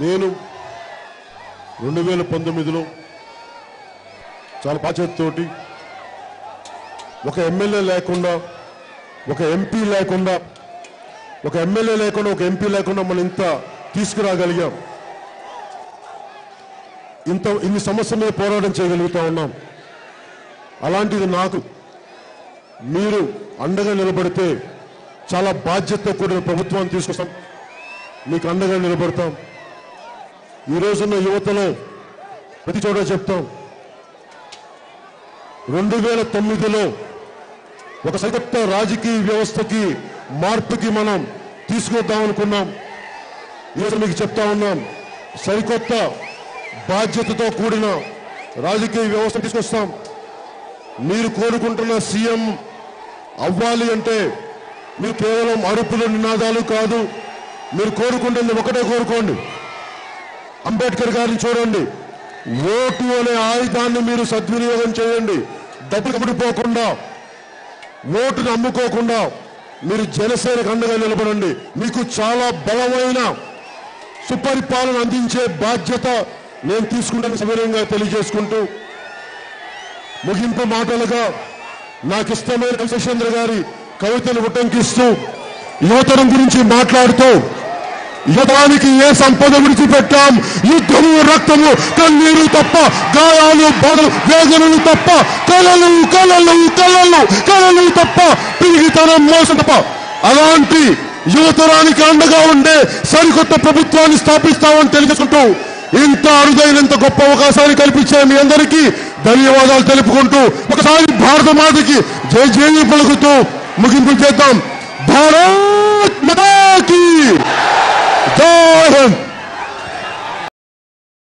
నేను రెండు వేల పంతొమ్మిదిలో చాలా పాచేతితోటి ఒక ఎమ్మెల్యే లేకుండా ఒక ఎంపీ లేకుండా ఒక ఎమ్మెల్యే లేకుండా ఒక ఎంపీ లేకుండా మనం ఇంత తీసుకురాగలిగాం. ఇంత ఇన్ని సమస్యల మీద పోరాటం చేయగలుగుతూ ఉన్నాం. అలాంటిది నాకు మీరు అండగా నిలబడితే చాలా బాధ్యత కూడిన ప్రభుత్వాన్ని తీసుకొస్తాం. మీకు అండగా నిలబడతాం. ఈ రోజున్న యువతలో ప్రతి చోట చెప్తాం. రెండు వేల తొమ్మిదిలో ఒక సరికొత్త రాజకీయ వ్యవస్థకి మార్పుకి మనం తీసుకొద్దాం అనుకున్నాం. ఈరోజు మీకు చెప్తా ఉన్నాం. సరికొత్త బాధ్యతతో కూడిన రాజకీయ వ్యవస్థ తీసుకొస్తాం. మీరు కోరుకుంటున్న సీఎం అవ్వాలి అంటే మీరు కేవలం అరుపులు నినాదాలు కాదు. మీరు కోరుకుంటుంది ఒకటే కోరుకోండి. అంబేద్కర్ గారిని చూడండి. ఓటు అనే ఆయుధాన్ని మీరు సద్వినియోగం చేయండి. డబ్బులు ఓటును అమ్ముకోకుండా మీరు జనసేనకు అండగా నిలబడండి. మీకు చాలా బలమైన సుపరిపాలన అందించే బాధ్యత నేను తీసుకుంటాను సవినయంగా తెలియజేసుకుంటూ ముగింపు మాటలుగా నాకు ఇష్టమైన శశేంద్ర గారి కవితను ఉటంకిస్తూ యువతరం గురించి మాట్లాడుతూ యుధానికి ఏ సంపద విడిచిపెట్టాం? యుద్ధము రక్తము కన్నీరు తప్ప గాయాలు బాధలు వేదనలు తప్ప కలలు కలలు కలలు కలలు తప్ప పిరిగితనం మోసం తప్ప. అలాంటి యువతరానికి అండగా ఉండే సరికొత్త ప్రభుత్వాన్ని స్థాపిస్తామని తెలుసుకుంటూ ఇంత అరుదైనంత గొప్ప అవకాశాన్ని కల్పించే మీ అందరికీ ధన్యవాదాలు తెలుపుకుంటూ ఒకసారి భారత మాతకి జై జయ పలుకుతూ ముగింపు చేద్దాం. భారత్ మాతా him.